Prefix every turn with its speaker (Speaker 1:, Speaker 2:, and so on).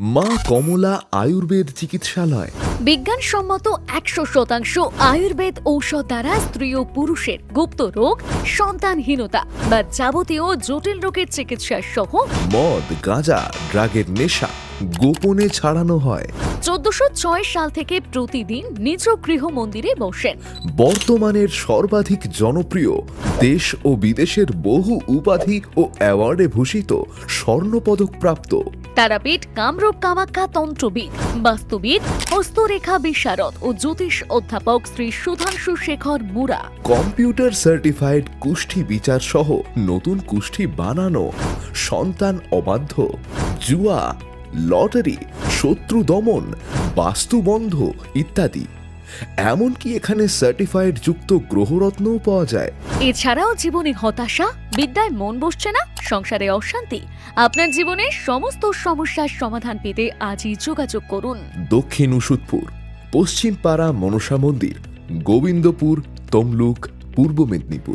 Speaker 1: মা কমলা আয়ুর্বেদ চিকিৎসালয়।
Speaker 2: বিজ্ঞানসম্মত একশো শতাংশ আয়ুর্বেদ ঔষধ দ্বারা স্ত্রী ও পুরুষের গুপ্ত রোগ সন্তানহীনতা বা যাবতীয় জটিল রোগের চিকিৎসা সহ
Speaker 1: মদ গাঁজা ড্রাগের নেশা গোপনে ছাড়ানো হয়।
Speaker 2: চোদ্দশো ছয় সাল থেকে প্রতিদিন নিজ গৃহ মন্দিরে বসেন।
Speaker 1: বর্তমানের সর্বাধিক জনপ্রিয় দেশ ও বিদেশের বহু উপাধি ও অ্যাওয়ার্ডে ভূষিত স্বর্ণপদক প্রাপ্ত
Speaker 2: তারাপীঠ কামরূপ কামাখ্যা তন্ত্রবিদ, বাস্তুবিদ, হস্তরেখা বিশারদ ও জ্যোতিষ অধ্যাপক শ্রী সুধাংশু শেখর মুরা।
Speaker 1: কম্পিউটার সার্টিফাইড কুষ্ঠি বিচার সহ নতুন কুষ্ঠি বানানো, সন্তান অবাধ্য, জুয়া, লটারি, শত্রু দমন, বাস্তুবন্ধ ইত্যাদি। এমনকি এখানে সার্টিফাইড যুক্ত গ্রহরত্নও পাওয়া যায়।
Speaker 2: এছাড়াও জীবনে হতাশা বিদ্যায় মন বসছে না সংসারে অশান্তি। আপনার জীবনের সমস্ত সমস্যার সমাধান পেতে আজই যোগাযোগ করুন।
Speaker 1: দক্ষিণ উসুদপুর পশ্চিম পাড়া মনসা মন্দির গোবিন্দপুর তমলুক পূর্ব মেদিনীপুর।